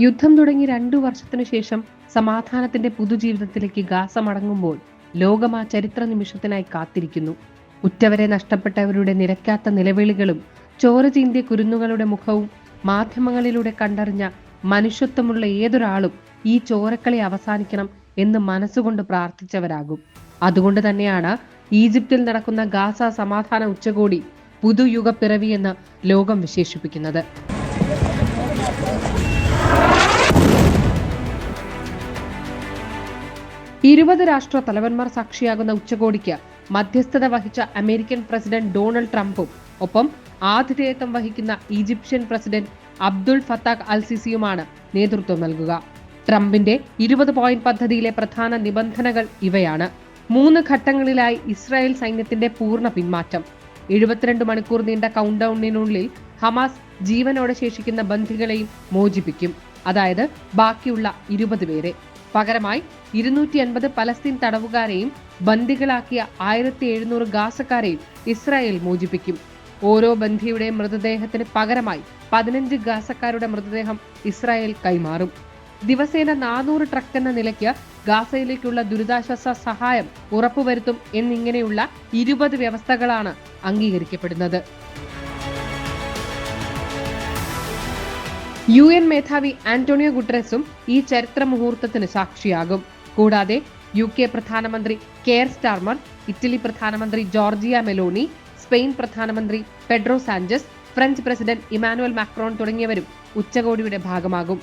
യുദ്ധം തുടങ്ങി രണ്ടു വർഷത്തിനു ശേഷം സമാധാനത്തിന്റെ പുതുജീവിതത്തിലേക്ക് ഗാസ മടങ്ങുമ്പോൾ ലോകം ആ ചരിത്ര നിമിഷത്തിനായി കാത്തിരിക്കുന്നു. ഉറ്റവരെ നഷ്ടപ്പെട്ടവരുടെ നിരക്കാത്ത നിലവിളികളും ചോര ചീന്തിയ കുരുന്നുകളുടെ മുഖവും മാധ്യമങ്ങളിലൂടെ കണ്ടറിഞ്ഞ മനുഷ്യത്വമുള്ള ഏതൊരാളും ഈ ചോരക്കളി അവസാനിക്കണം എന്ന് മനസ്സുകൊണ്ട് പ്രാർത്ഥിച്ചവരാകും. അതുകൊണ്ട് തന്നെയാണ് ഈജിപ്തിൽ നടക്കുന്ന ഗാസ സമാധാന ഉച്ചകോടി പുതുയുഗപ്പിറവി എന്ന് ലോകം വിശേഷിപ്പിക്കുന്നത്. ഇരുപത് രാഷ്ട്ര തലവന്മാർ സാക്ഷിയാകുന്ന ഉച്ചകോടിക്ക് മധ്യസ്ഥത വഹിച്ച അമേരിക്കൻ പ്രസിഡന്റ് ഡൊണാൾഡ് ട്രംപും ഒപ്പം ആതിഥേയത്വം വഹിക്കുന്ന Egyptian president Abdul Fattah al സിസിയുമാണ് നേതൃത്വം നൽകുക. ട്രംപിന്റെ ഇരുപത് പോയിന്റ് പദ്ധതിയിലെ പ്രധാന നിബന്ധനകൾ ഇവയാണ്. മൂന്ന് ഘട്ടങ്ങളിലായി ഇസ്രായേൽ സൈന്യത്തിന്റെ പൂർണ പിന്മാറ്റം എഴുപത്തിരണ്ട് മണിക്കൂർ നീണ്ട കൗണ്ട് ഡൌണിനുള്ളിൽ ഹമാസ് ജീവനോടെ ശേഷിക്കുന്ന ബന്ധികളെയും മോചിപ്പിക്കും. അതായത് ബാക്കിയുള്ള ഇരുപത് പേരെ. പകരമായി ഇരുന്നൂറ്റി അൻപത് പലസ്തീൻ തടവുകാരെയും ബന്ദികളാക്കിയ ആയിരത്തി എഴുന്നൂറ് ഗാസക്കാരെയും ഇസ്രായേൽ മോചിപ്പിക്കും. ഓരോ ബന്ധിയുടെ മൃതദേഹത്തിന് പകരമായി പതിനഞ്ച് ഗാസക്കാരുടെ മൃതദേഹം ഇസ്രായേൽ കൈമാറും. ദിവസേന നാനൂറ് ട്രക്ക് എന്ന നിലയ്ക്ക് ഗാസയിലേക്കുള്ള ദുരിതാശ്വാസ സഹായം ഉറപ്പുവരുത്തും എന്നിങ്ങനെയുള്ള ഇരുപത് വ്യവസ്ഥകളാണ് അംഗീകരിക്കപ്പെടുന്നത്. യു എൻ മേധാവി ആന്റോണിയോ ഗുട്ടറസും ഈ ചരിത്ര മുഹൂർത്തത്തിന് സാക്ഷിയാകും. കൂടാതെ യു കെ പ്രധാനമന്ത്രി കെയർ സ്റ്റാർമർ ഇറ്റലി പ്രധാനമന്ത്രി ജോർജിയ മെലോണി സ്പെയിൻ പ്രധാനമന്ത്രി Pedro Sanchez French president Emmanuel Macron തുടങ്ങിയവരും ഉച്ചകോടിയുടെ ഭാഗമാകും.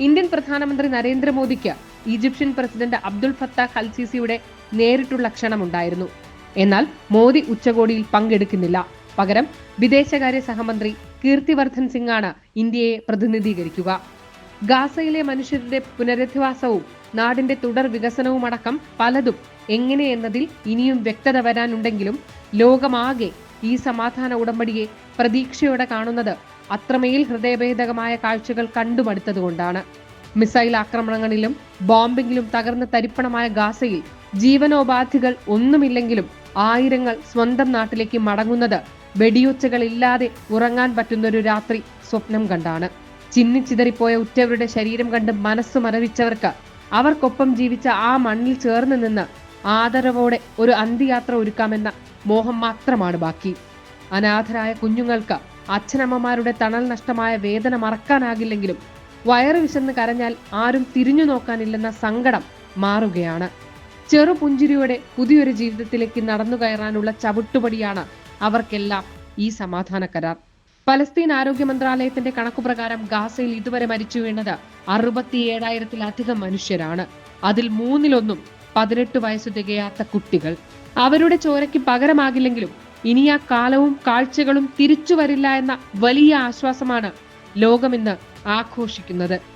ഇന്ത്യൻ പ്രധാനമന്ത്രി നരേന്ദ്രമോദിക്ക് ഈജിപ്ഷ്യൻ പ്രസിഡന്റ് അബ്ദുൾ ഫത്താഖ് അൽസിസിയുടെ നേരിട്ടുള്ള ക്ഷണമുണ്ടായിരുന്നു. എന്നാൽ മോദി ഉച്ചകോടിയിൽ പങ്കെടുക്കുന്നില്ല. പകരം വിദേശകാര്യ സഹമന്ത്രി കീർത്തിവർദ്ധൻ സിംഗാണ് ഇന്ത്യയെ പ്രതിനിധീകരിക്കുക. ഗാസയിലെ മനുഷ്യരുടെ പുനരധിവാസവും നാടിന്റെ തുടർ വികസനവുമടക്കം പലതും എങ്ങനെയെന്നതിൽ ഇനിയും വ്യക്തത വരാനുണ്ടെങ്കിലും ലോകമാകെ ഈ സമാധാന ഉടമ്പടിയെ പ്രതീക്ഷയോടെ കാണുന്നത് അത്രമേൽ ഹൃദയഭേദകമായ കാഴ്ചകൾ കണ്ടുമടുത്തതുകൊണ്ടാണ്. മിസൈൽ ആക്രമണങ്ങളിലും ബോംബിങ്ങിലും തകർന്ന് തരിപ്പണമായ ഗാസയിൽ ജീവനോപാധികൾ ഒന്നുമില്ലെങ്കിലും ആയിരങ്ങൾ സ്വന്തം നാട്ടിലേക്ക് മടങ്ങുന്നത് വെടിയൊച്ചകളില്ലാതെ ഉറങ്ങാൻ പറ്റുന്നൊരു രാത്രി സ്വപ്നം കണ്ടാണ്. ചിന്നിച്ചിതറിപ്പോയ ഉറ്റവരുടെ ശരീരം കണ്ട് മനസ്സ് മരവിച്ചവർക്ക് അവർക്കൊപ്പം ജീവിച്ച ആ മണ്ണിൽ ചേർന്ന് നിന്ന് ആദരവോടെ ഒരു അന്ത്യയാത്ര ഒരുക്കാമെന്ന മോഹം മാത്രമാണ് ബാക്കി. അനാഥരായ കുഞ്ഞുങ്ങൾക്ക് അച്ഛനമ്മമാരുടെ തണൽ നഷ്ടമായ വേദന മറക്കാനാകില്ലെങ്കിലും വയറ് വിശന്ന് കരഞ്ഞാൽ ആരും തിരിഞ്ഞു നോക്കാനില്ലെന്ന സങ്കടം മാറുകയാണ്. ചെറു പുഞ്ചിരിയോടെ പുതിയൊരു ജീവിതത്തിലേക്ക് നടന്നു കയറാനുള്ള ചവിട്ടുപടിയാണ് അവർക്കെല്ലാം ഈ സമാധാന കരാർ. പലസ്തീൻ ആരോഗ്യ മന്ത്രാലയത്തിന്റെ കണക്കുപ്രകാരം ഗാസയിൽ ഇതുവരെ മരിച്ചു വീണത് അറുപത്തിയേഴായിരത്തിലധികം മനുഷ്യരാണ്. അതിൽ മൂന്നിലൊന്നും പതിനെട്ട് വയസ്സ് തികയാത്ത കുട്ടികൾ. അവരുടെ ചോരയ്ക്ക് പകരമാകില്ലെങ്കിലും ഇനി ആ കാലവും കാഴ്ചകളും തിരിച്ചു വരില്ല എന്ന വലിയ ആശ്വാസമാണ് ലോകമിന്ന് ആഘോഷിക്കുന്നത്.